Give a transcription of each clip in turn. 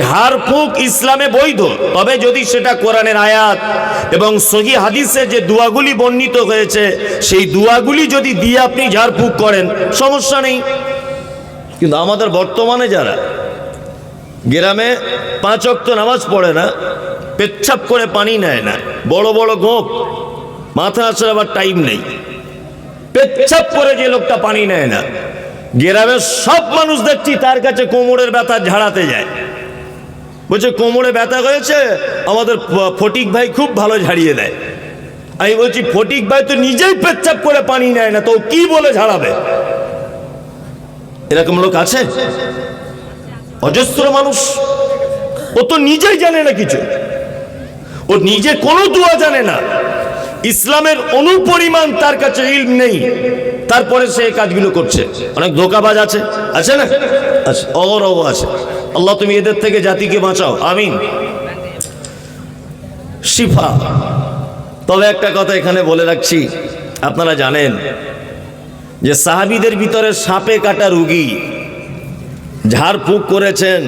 ঝাড়ফুঁক ইসলামে বৈধ, তবে যদি সেটা কোরআনের আয়াত এবং সহি হাদিসে যে দুয়াগুলি বর্ণিত হয়েছে, সেই দুয়াগুলি যদি দিয়ে আপনি ঝাড়ফুঁক করেন, সমস্যা নেই। কিন্তু আমাদের বর্তমানে যারা গ্রামে পাঁচ অক্ত নামাজ পড়ে না, পেচ্ছাপ করে পানি নেয় না, বড় বড় গোপ, মাথা আসার আবার টাইম নেই। পেচ্ছাপ করে যে লোকটা পানি নেয় না, গ্রামের সব মানুষ দেখছি তার কাছে কোমরের ব্যথা ঝাড়াতে যায়। বলছে, কোমরে ব্যথা হয়েছে আমাদের ফটিক ভাই খুব ভালো ঝাড়িয়ে দেয়। আমি বলছি, ফটিক ভাই তো নিজেই পেচ্ছাপ করে পানি নেয় না, তো কি বলে ঝাড়াবে? এরকম লোক আছে? অজস্র মানুষ। ও তো নিজেই জানে না কিছু। ও নিজে কোনো দোয়া জানে না। ইসলামের অনুপরিমাণ তার কাছে ইলম নেই। তারপরে সে কাজগুলো করছে। অনেক ধোকাবাজ আছে। আছে না? আছে। অগরব আছে। আল্লাহ, তুমি এদের থেকে জাতিকে বাঁচাও। আমিন। শিফা। তবে একটা কথা এখানে বলে রাখছি। আপনারা জানেন যে সাহাবিদের ভিতরে সাপে কাটা রুগী ঝাড় ফুঁক করেছেন,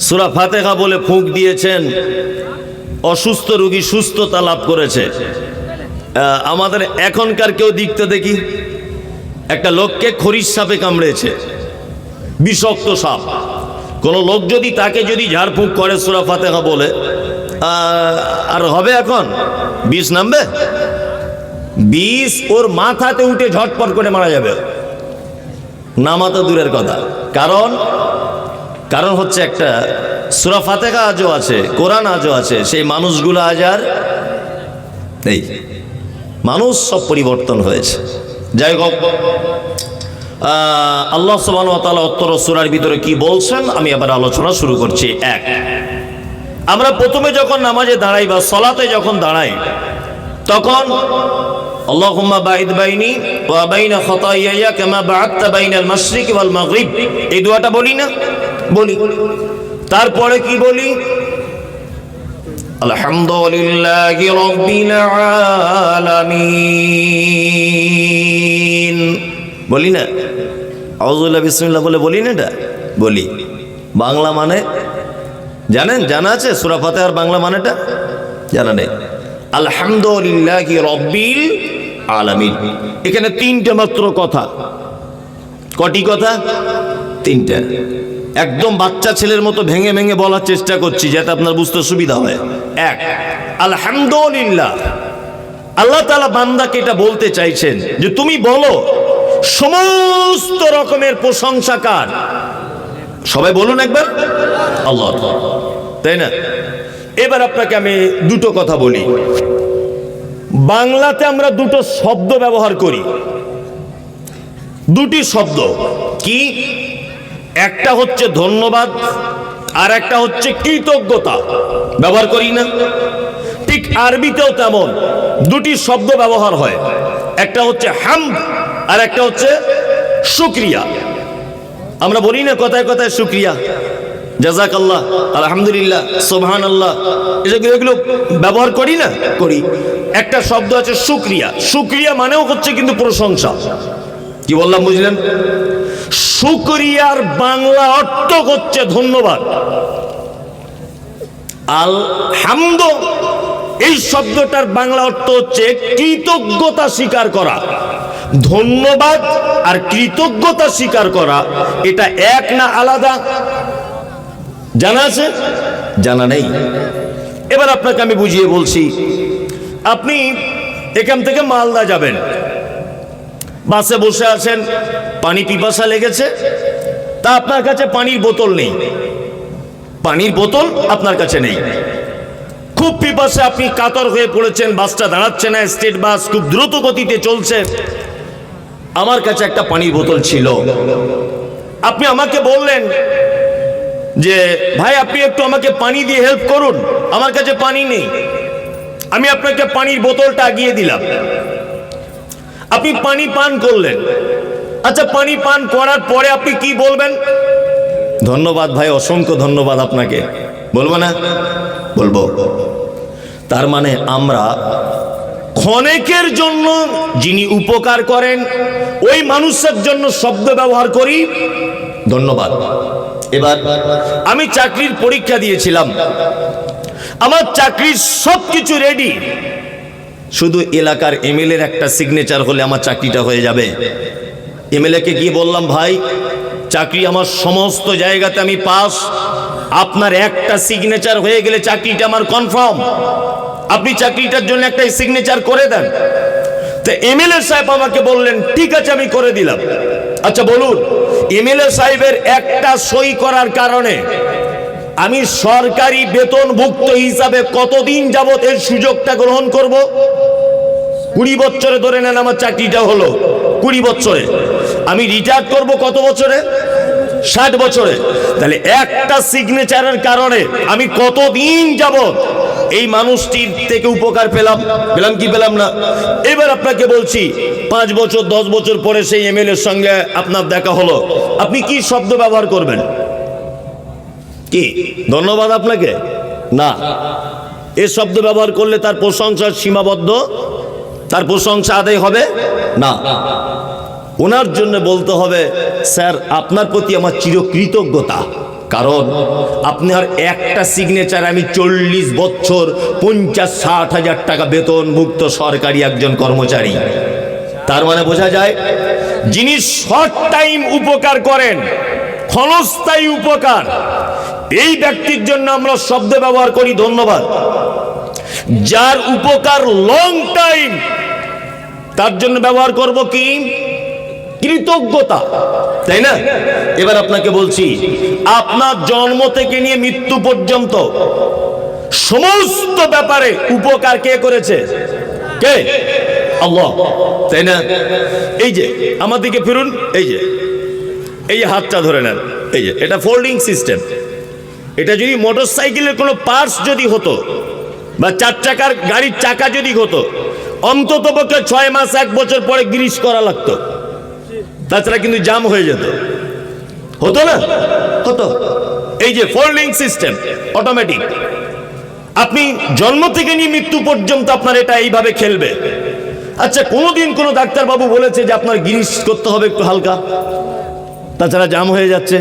সুরা ফাতেহা বলে ফুঁক দিয়েছেন, অসুস্থ রুগী সুস্থতা লাভ করেছে। আমাদের এখনকার কেউ দিকতে দেখি একটা লোককে খরিশ সাপে কামড়েছে, বিষাক্ত সাপ। কোন লোক যদি তাকে যদি ঝাড়ফুঁক করে, সুরা ফাতেহা বলে আর হবে এখন? বিষ নামবে? বিষ ওর মাথাতে উঠে ঝটপট করে মারা যাবে। নামা তো দূরের কথা। কারণ কারণ হচ্ছে একটা, সুরা ফাতেহা আজও আছে, কোরআন আজও আছে, সেই মানুষগুলো আজ আর নেই। মানুষ সব পরিবর্তন হয়েছে। যাই হোক আল্লাহ সুবাহ তালা উত্তর সুরার ভিতরে কি বলছেন আমি আবার আলোচনা শুরু করছি। এক, আমরা প্রথমে যখন নামাজে দাঁড়াই বা সলাতে যখন দাঁড়াই, তখন তারপরে কি বলি? আলহামদুলিল্লাহি বলি না? আউযুবিল্লাহ বিসমিল্লাহ বলে বলি না এটা? বলি। বাংলা মানে? জানেন? জানা আছে? সূরা ফাতিহার বাংলা মানেটা? জানা নেই। আলহামদুলিল্লাহি রাব্বিল আলামিন। এখানে তিনটে মাত্র কথা। কটি কথা? তিনটা। একদম বাচ্চা ছেলের মতো ভেঙে ভেঙে বলার চেষ্টা করছি, যাতে আপনার বুঝতে সুবিধা হয়। এক, আলহামদুলিল্লাহ। আল্লাহ তালা বান্দাকে এটা বলতে চাইছেন যে, তুমি বলো সমস্ত রকমের প্রশংসা কার সবাই বলুন একবার। আল্লাহ তাই না? এবার আপনাকে আমি দুটো কথা বলি। বাংলাতে আমরা দুটো শব্দ ব্যবহার করি। দুটি শব্দ। কি? একটা হচ্ছে ধন্যবাদ, আর একটা হচ্ছে কৃতজ্ঞতা। ব্যবহার করি না। ঠিক আরবিতেও তেমন। দুটি শব্দ ব্যবহার হয়। একটা হচ্ছে হামদ আর একটা হচ্ছে শুক্রিয়া। আমরা বলি না কথায় কথায় শুক্রিয়া। জাজাক আল্লাহ আলহামদুলিল্লাহ সোবহান আল্লাহ এগুলো এগুলো ব্যবহার করি না, করি। একটা শব্দ আছে শুক্রিয়া। শুক্রিয়া মানেও হচ্ছে কিন্তু প্রশংসা। কি বললাম, বুঝলেন? শুক্রিয়ার বাংলা অর্থ হচ্ছে ধন্যবাদ। আল হামদ এই শব্দটার বাংলা অর্থ হচ্ছে কৃতজ্ঞতা স্বীকার করা। ধন্যবাদ আর কৃতজ্ঞতা স্বীকার করা, এটা এক না আলাদা? জানা আছে? জানা নেই। এবার আপনাকে আমি বুঝিয়ে বলছি, আপনি এখান থেকে মালদা যাবেন। বাসে বসে আছেন, পানি পিপাসা লেগেছে, তা আপনার কাছে পানির বোতল নেই। পানির বোতল আপনার কাছে নেই। খুব পিপাসে আপনি কাতর হয়ে পড়েছেন, বাসটা দাঁড়াচ্ছে না, স্টেট বাস খুব দ্রুত গতিতে চলছে। আমার কাছে একটা পানির বোতল ছিল। আপনি আমাকে বললেন যে, ভাই, আপনি একটু আমাকে পানি দিয়ে হেল্প করুন। আমার কাছে পানি নেই। আমি আপনাকে পানির বোতলটা আগিয়ে দিলাম। আপনি পানি পান করলেন। আচ্ছা পানি পান করার পরে আপনি কি বলবেন? ধন্যবাদ ভাই, অসংখ্য ধন্যবাদ আপনাকে। বলব না? বলব। তার মানে আমরা ক্ষণেকের জন্য যিনি উপকার করেন, ওই মানুষের জন্য শব্দ ব্যবহার করি। ধন্যবাদ। এবার আমি চাকরির পরীক্ষা দিয়েছিলাম। আমার চাকরির সব কিছু রেডি শুধু এলাকার এমএলএর একটা সিগনেচার হলে আমার চাকরিটা হয়ে যাবে। এমএলএ কে গিয়ে বললাম, ভাই, চাকরি আমার সমস্ত জায়গাতে আমি পাস আপনার একটা সিগনেচার হয়ে গেলে চাকরিটা আমার কনফার্ম আপনি চাকরিটার জন্য একটা সিগনেচার করে দেন। তো এমএলএ সাহেব আমাকে বললেন, ঠিক আছে, আমি করে দিলাম। আচ্ছা বলুন এমএলএ সাহেবের একটা সই করার কারণে আমি সরকারি বেতনভুক্ত হিসাবে কতদিন যাবত এর সুযোগটা গ্রহণ করব? কুড়ি বছরে ধরে নেন আমার চাকরিটা হলো, কুড়ি বছরে। আমি রিটায়ার করব কত বছরে? ষাট বছরে। তাহলে একটা সিগনেচারের কারণে আমি কতদিন যাব এই মানুষটির থেকে উপকার পেলাম। পেলাম কি পেলাম না? এবার আপনাকে বলছি, পাঁচ বছর, দশ বছর পরে সেই এমএলএর সঙ্গে আপনার দেখা হলো। আপনি কি শব্দ ব্যবহার করবেন? কি? ধন্যবাদ আপনাকে? না। এ শব্দ ব্যবহার করলে তার প্রশংসার সীমাবদ্ধ? তার প্রশংসা আদায় হবে? না। ওনার জন্য বলতে হবে, স্যার, আপনার প্রতি আমার চিরকৃতজ্ঞতা। কারণ আপনার একটা সিগনেচার আমি চল্লিশ বছর পঞ্চাশ ষাট হাজার টাকা বেতনভুক্ত সরকারি একজন কর্মচারী। তার মানে বোঝা যায়, যিনি শর্ট টাইম উপকার করেন, ক্ষণস্থায়ী উপকার, এই ব্যক্তির জন্য আমরা শব্দ ব্যবহার করি ধন্যবাদ। যার উপকার লং টাইম তার জন্য ব্যবহার করব কি? কৃতজ্ঞতা। তাই না? এবার আপনাকে বলছি আপনার জন্ম থেকে নিয়ে মৃত্যু পর্যন্ত সমস্ত ব্যাপারে উপকার কে করেছে? কে? আল্লাহ। তাই না? এই যে, আমার দিকে ফিরুন, এই যে, এই হাতটা ধরে নেন, এই যে, এটা ফোল্ডিং সিস্টেম এটা যদি মোটর সাইকেলের কোনো পার্টস যদি হতো, বা চার চাকার গাড়ির চাকা যদি হতো অন্তত পক্ষে ছয় মাস, এক বছর পরে গ্রিস করা লাগতো। তাছাড়া কিন্তু জাম হয়ে যেত। হতো না? হতো। এই যে ফোল্ডিং সিস্টেম অটোমেটিক আপনি জন্ম থেকে নিয়ে মৃত্যু পর্যন্ত আপনার এটা এইভাবে খেলবে। আচ্ছা কোনোদিন কোনো ডাক্তারবাবু বলেছে যে আপনার গ্রিস করতে হবে একটু হালকা? তাছাড়া জাম হয়ে যাচ্ছে?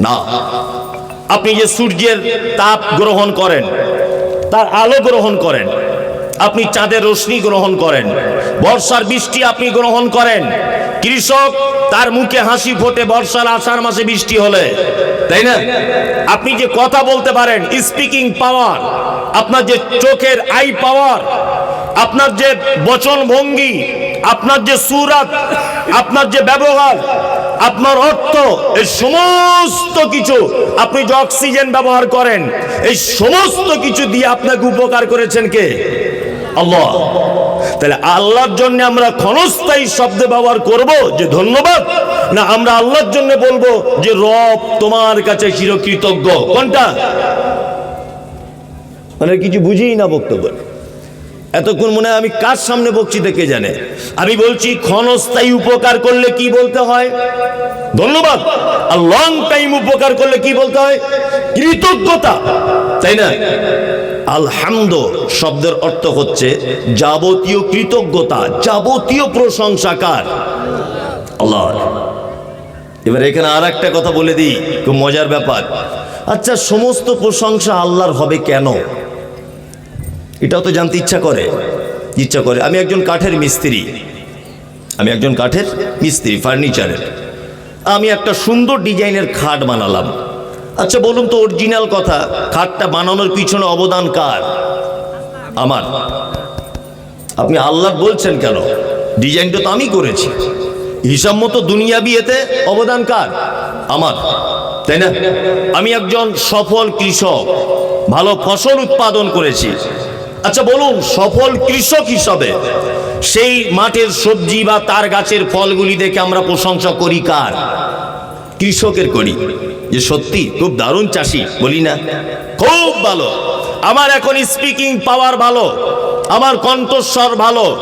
না। আপনি যে সূর্যের তাপ গ্রহণ করেন, তার আলো গ্রহণ করেন আপনি চাঁদের রশ্মি গ্রহণ করেন। বর্ষার বৃষ্টি আপনি গ্রহণ করেন। কৃষক তার মুখে হাসি ফোটে, বর্ষার আষাঢ় মাসে বৃষ্টি হলে। তাই না? আপনি যে কথা বলতে পারেন স্পিকিং পাওয়ার আপনার যে চোখের আই পাওয়ার আপনার যে বচন ভঙ্গি, আপনার যে সুরাত, আপনার যে ব্যবহার, আপনার অর্থ, এই সমস্ত কিছু আপনি যে অক্সিজেন ব্যবহার করেন, এই সমস্ত কিছু দিয়ে আপনাকে উপকার করেছেন কে? আল্লাহ। তাহলে আল্লাহর জন্য আমরা ক্ষণস্থায়ী শব্দ ব্যবহার করব যে ধন্যবাদ, না আমরা আল্লাহর জন্য বলব যে রব তোমার কাছে চিরকৃতজ্ঞ। কোনটা? মানে কিছু বুঝিই না বক্তব্য। এতক্ষণ মনে হয় আমি কার সামনে বকছি কে জানে? আমি বলছি ক্ষণস্থায়ী উপকার করলে কি বলতে হয়? ধন্যবাদ। আর লং টাইম উপকার করলে কি বলতে হয়? কৃতজ্ঞতা। তাই না? আলহামদ শব্দের অর্থ হচ্ছে যাবতীয় কৃতজ্ঞতা, যাবতীয় প্রশংসাকার আল্লাহ এবার এখানে আর একটা কথা বলে দিই, খুব মজার ব্যাপার। আচ্ছা সমস্ত প্রশংসা আল্লাহর হবে কেন? এটাও তো জানতে ইচ্ছা করে। ইচ্ছা করে। আমি একজন কাঠের মিস্ত্রি। আমি একজন কাঠের মিস্ত্রি, ফার্নিচারের। আমি একটা সুন্দর ডিজাইনের খাট বানালাম। আচ্ছা বলুন তো অরিজিনাল কথা, খাটটা বানানোর পিছনে অবদান কার? আমার। আপনি আল্লাহ বলছেন কেন? ডিজাইনটা তো আমি করেছি। হিসাব মতো দুনিয়াবি এতে অবদান কার? আমার। তাই না? আমি একজন সফল কৃষক, ভালো ফসল উৎপাদন করেছি। আচ্ছা বলুন, সফল কৃষক হিসাবে সেই মাঠের সবজি বা তার গাছের ফলগুলি দেখে আমরা প্রশংসা করি কার? কৃষকের করি যে সত্যি খুব দারুণ চাষি, বলি না? খুব ভালো। আমার এখন স্পিকিং পাওয়ার ভালো। আমার কণ্ঠস্বর ভালো।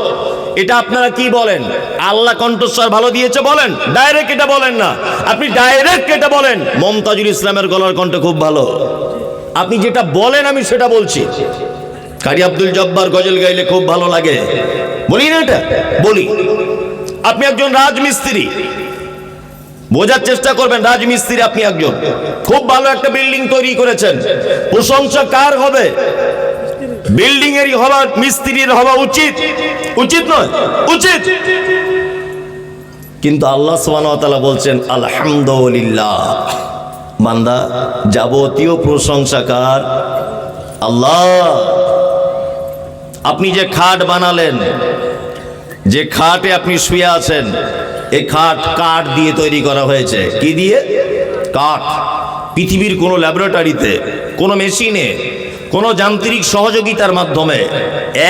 এটা আপনারা কি বলেন? আল্লাহ কণ্ঠস্বর ভালো দিয়েছে বলেন? ডাইরেক্ট এটা বলেন না। আপনি ডাইরেক্ট এটা বলেন। মমতাজুল ইসলামের গলার কণ্ঠ খুব ভালো। আপনি যেটা বলেন, আমি সেটা বলছি। কারি আব্দুল জব্বার গজল গাইলে খুব ভালো লাগে। বলি না এটা? বলি। আপনি একজন রাজমিস্ত্রি। বোঝার চেষ্টা করবেন, রাজমিস্ত্রি আপনি একজন। খুব ভালো একটা বিল্ডিং তৈরি করেছেন। প্রশংসা কার হবে? বিল্ডিং এরই হওয়া, মিস্ত্রির হওয়া উচিত। উচিত নয়, উচিত। কিন্তু আল্লাহ সুবহানাহু বলছেন, আলহামদুলিল্লাহ। বান্দা, যাবতীয় প্রশংসা কার? আল্লাহ। আপনি যে খাট বানালেন, যে খাটে আপনি শুয়ে আছেন এই খাট কাঠ দিয়ে তৈরি করা হয়েছে। কি দিয়ে? কাঠ। পৃথিবীর কোনো ল্যাবরেটরিতে, কোনো মেশিনে, কোনো যান্ত্রিক সহযোগিতার মাধ্যমে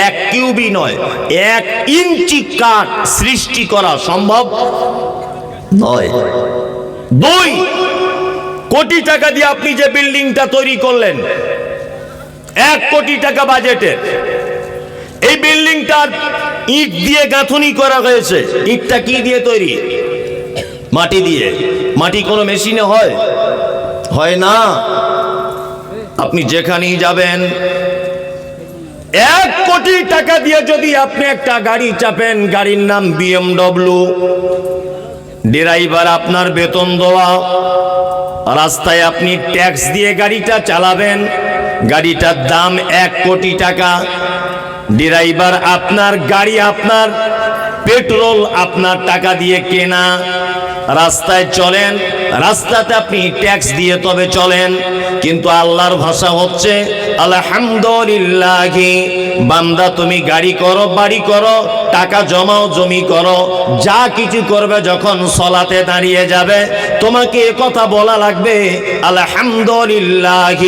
এক কিউবি নয়, এক ইঞ্চি কাঠ সৃষ্টি করা সম্ভব নয়। দুই কোটি টাকা দিয়ে আপনি যে বিল্ডিংটা তৈরি করলেন, এক কোটি টাকা বাজেটের। এই বিল্ডিংটার ইট দিয়ে গাঁথনি করা হয়েছে। ইটটা কি দিয়ে তৈরি? মাটি দিয়ে। মাটি কোনো মেশিনে হয়? হয় না। আপনি যেখানেই যাবেন, এক কোটি টাকা দিয়ে যদি আপনি একটা গাড়ি চাপেন, গাড়ির নাম বিএমডব্লিউ। ড্রাইভার আপনার বেতন দেওয়া। রাস্তায় আপনি ট্যাক্স দিয়ে গাড়িটা চালাবেন। গাড়িটার দাম এক কোটি টাকা। ড্রাইভার আপনার গাড়ি আপনার পেট্রোল আপনার টাকা দিয়ে কেনা। রাস্তায় চলেন রাস্তাতে আপনি ট্যাক্স দিয়ে তবে চলেন। কিন্তু আল্লাহর ভাষা হচ্ছে, আলহামদুলিল্লাহ, বান্দা তুমি গাড়ি করো, বাড়ি করো, টাকা জমাও, জমি করো, যা কিছু করবে যখন সলাতে দাঁড়িয়ে যাবে, তোমাকে এ কথা বলা লাগবে, আলহামদুলিল্লাহ,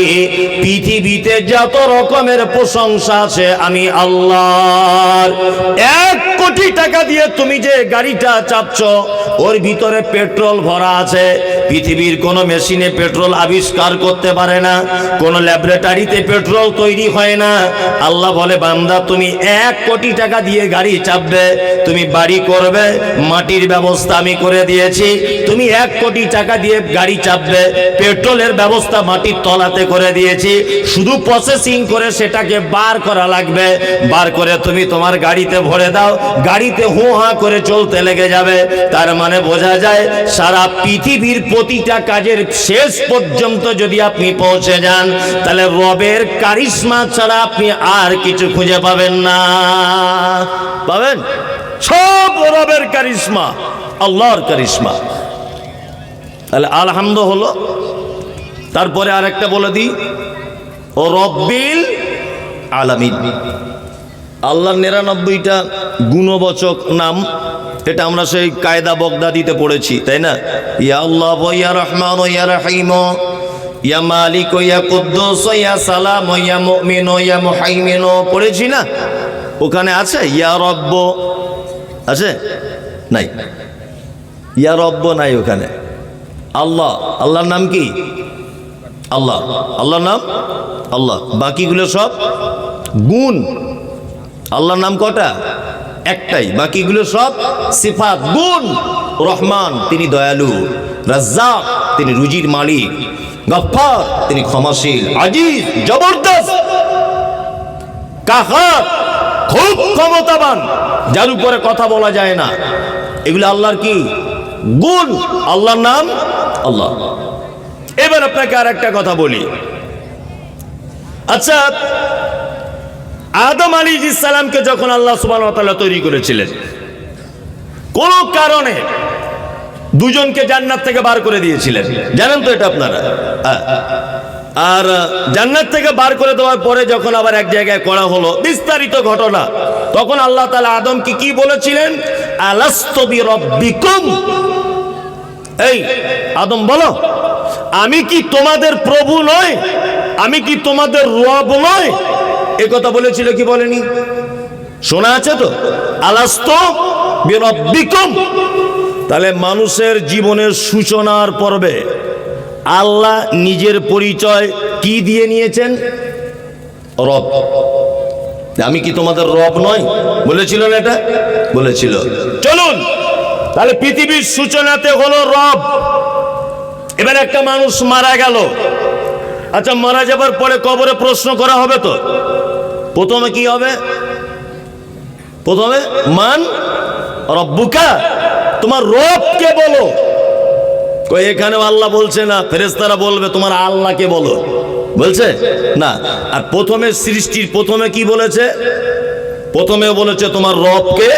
পৃথিবীতে যত রকমের প্রশংসা আছে আমি আল্লাহর। এক কোটি টাকা দিয়ে তুমি যে গাড়িটা চাপছ, ওর ভিতরে পেট্রোল ভরা আছে পৃথিবীর কোনো মেশিনে পেট্রোল আবিষ্কার করতে পারে না, কোনো ল্যাবরেটরিতে পেট্রোল তৈরি হয় না। আল্লাহ বলে, বান্দা, তুমি এক কোটি টাকা দিয়ে গাড়ি চাপবে, তুমি বাড়ি করবে, মাটির ব্যবস্থা আমি করে দিয়েছি, তুমি এক কোটি টাকা দিয়ে গাড়ি চাপবে, পেট্রোলের ব্যবস্থা মাটির তলাতে করে দিয়েছি, শুধু প্রসেসিং করে সেটাকে বার করা লাগবে, বার করে তুমি তোমার গাড়িতে ভরে দাও, গাড়িতে হু হা করে চলতে লেগে যাবে। তার মানে বোঝা যায়, সারা পৃথিবীর প্রতিটা কাজের শেষ পর্যন্ত যদি আপনি পৌঁছে যান, তাহলে রবের কারিশমা ছাড়া আপনি আর কিছু খুঁজে পাবেন না। পাবেন? সব রবের কারিশমা, আল্লাহর কারিশমা। তাহলে আলহামদ হলো। তারপরে আরেকটা বলে দিই ও রব্বিল আলামিন। আল্লাহর নিরানব্বইটা গুণবচক নাম এটা আমরা সেই কায়দা বগদাদিতে পড়েছি, তাই না? ইয়া আল্লাহ, ইয়া রহমান, ইয়া রাহিম, ইয়া মালিক, ইয়া কুদ্দুস, ইয়া সালাম, ইয়া মুমিন, ইয়া মুহাইমিন, পড়েছি না? ওখানে আছে, ইয়া রব্ব, আছে? নাই। ইয়া রব্ব নাই ওখানে। আল্লাহ, আল্লাহর নাম কি? আল্লাহ। আল্লাহর নাম? আল্লাহ। বাকিগুলো সব গুণ। আল্লাহর নাম কটা? একটাই, বাকিগুলো সব সিফাত, গুণ। রহমান, তিনি দয়ালু। রাজ্জাক, তিনি রুজির মালিক। গফফার, তিনি ক্ষমাশীল। আজিজ, জবরদস্ত। কাহার খুব ক্ষমতাবান। যার উপরে কথা বলা যায় না। এগুলো আল্লাহর কি? গুণ। আল্লাহর নাম? আল্লাহ। এবার আপনাকে আর একটা কথা বলি। আচ্ছা আদম আলী ইসালামকে যখন আল্লাহ সুবান তৈরি করেছিলেন, কোন কারণে দুজনকে জান্নাত থেকে বার করে দিয়েছিলেন? জানেন তো এটা আপনারা। আর জান্নাত থেকে বার করে দেওয়ার পরে যখন আবার এক জায়গায় করা হলো, বিস্তারিত ঘটনা, তখন আল্লাহ তালা আদমকে কি বলেছিলেন? এই, আদম বলো, আমি কি তোমাদের প্রভু নয়? আমি কি তোমাদের রব নয়? এ কথা বলেছিল কি বলেনি? শোনা আছে তো? আলাস্ত বিরব্বিকুম। তাহলে মানুষের জীবনের সূচনার পর্বে আল্লাহ নিজের পরিচয় কি দিয়ে নিয়েছেন? রব। আমি কি তোমাদের রব নয়? বলেছিল না এটা? বলেছিল। চলুন, তাহলে পৃথিবীর সূচনাতে হলো রব। এবার একটা মানুষ মারা গেল। আচ্ছা মারা যাবার পরে কবরে প্রশ্ন করা হবে তো? প্রথমে কি হবে? প্রথমে, মান রব্বুকা? তোমার রব কে বলো এখানেও আল্লাহ বলছে না ফেরেস্তারা বলবে, তোমার আল্লাহকে বলো। বলছে? না। আর প্রথমে সৃষ্টির, প্রথমে কি বলেছে? প্রথমে বলেছে, তোমার রবকে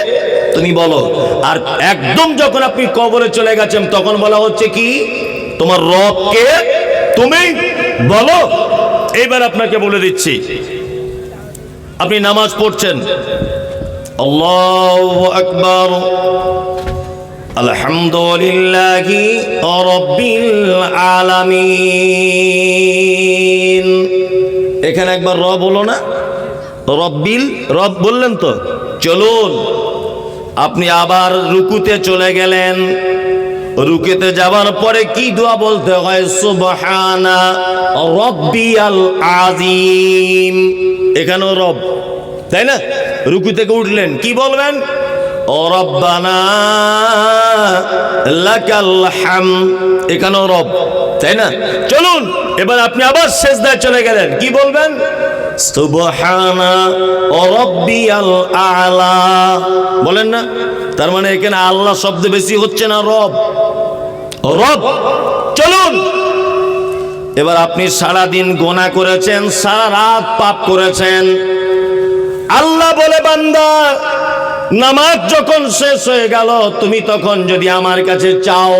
তুমি বলো। আর একদম যখন আপনি কবরে চলে গেছেন, তখন বলা হচ্ছে কি? তোমার রবকে তুমি বলো। এবার আপনাকে বলে দিচ্ছি আপনি নামাজ পড়ছেন। আলহামদুলিল্লাহি এখানে একবার রব হলো না? রব্বিল, রব বললেন তো? চলুন। আপনি আবার রুকুতে চলে গেলেন। রুকুতে যাবার পরে কি দোয়া বলতে হয়? সুবহানা রব্বিয়াল আযীম। এখানেও রব, তাই না? রুকু থেকে উঠলেন, কি বলবেন? রব্বানা লাকাল হাম। এখানেও রব, তাই না? চলুন, এবার আপনি আবার শেষদায় চলে গেলেন, কি বলবেন? সুবহানা রব্বিয়াল আলা। বলেন না? তার মানে এখানে আল্লাহ শব্দ বেশি হচ্ছে না রব? রব, চলুন। এবার আপনি সারা দিন গোনা করেছেন, সারা রাত পাপ করেছেন। আল্লাহ বলে, বান্দা, নামাজ যখন শেষ হয়ে গেল, তুমি তখন যদি আমার কাছে চাও,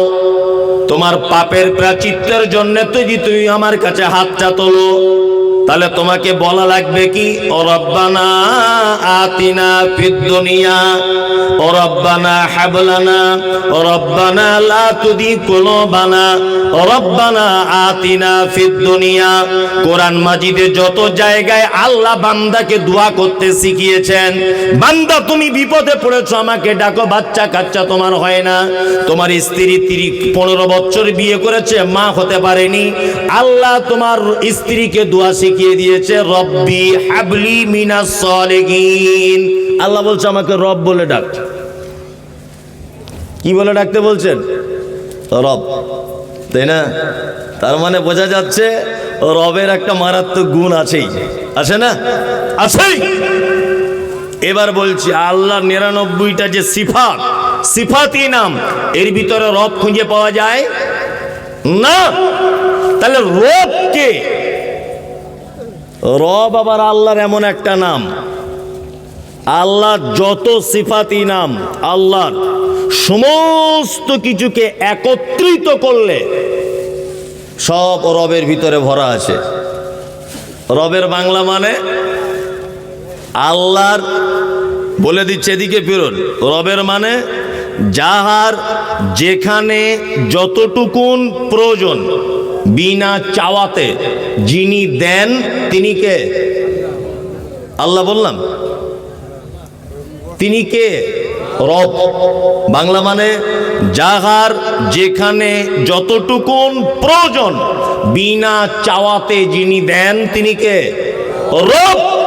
তোমার পাপের প্রাচিত্যের জন্য যদি তুমি আমার কাছে হাতটা তোলো। তাহলে তোমাকে বলা লাগবে কি? ও রব্বানা আতিনা ফিদ দুনিয়া, ও রব্বানা হাবলানা, ও রব্বানা লা তুদি কুলুবানা আতিনা ফিদ দুনিয়া। কোরআন মাজিদে যত জায়গায় আল্লাহ বান্দাকে দোয়া করতে শিখিয়েছেন, বান্দা তুমি বিপদে পড়েছো, আমাকে ডাকো, বাচ্চা কাচ্চা তোমার হয় না। তোমার স্ত্রী তিরিশ পনেরো বছর বিয়ে করেছে, মা হতে পারেনি। আল্লাহ তোমার স্ত্রীকে দোয়া শিখিয়ে দিয়েছে, রব্বি হাবলি মিনাস সলিহিন আল্লাহ বলছে, আমাকে রব বলে ডাক। কি বলে ডাকতে বলছেন? রব। তাই না? তার মানে বোঝা যাচ্ছে, রবের একটা মারাত্মক গুণ আছেই। আছে না? আছেই! এবার বলছি আল্লাহ নিরানব্বইটা যে সিফাত সিফাতি নাম, এর ভিতরে রব খুঁজে পাওয়া যায় না। তাহলে রব কে? রব আবার আল্লাহর এমন একটা নাম। আল্লাহ যত সিফাতি নাম, আল্লাহর সমস্ত কিছুকে একত্রিত করলে সব রবের ভিতরে ভরা আছে। রবের বাংলা মানে আল্লাহর, বলে দিচ্ছে এদিকে ফিরুন, রবের মানে যাহার যেখানে যতটুকুন প্রয়োজন। বিনা চাওয়াতে যিনি দেন, তিনি কে? আল্লাহ বললাম। তিনি কে? রব। বাংলা মানে যাহার যেখানে যতটুকুন প্রয়োজন, বিনা চাওয়াতে যিনি দেন, তিনি কে? রব।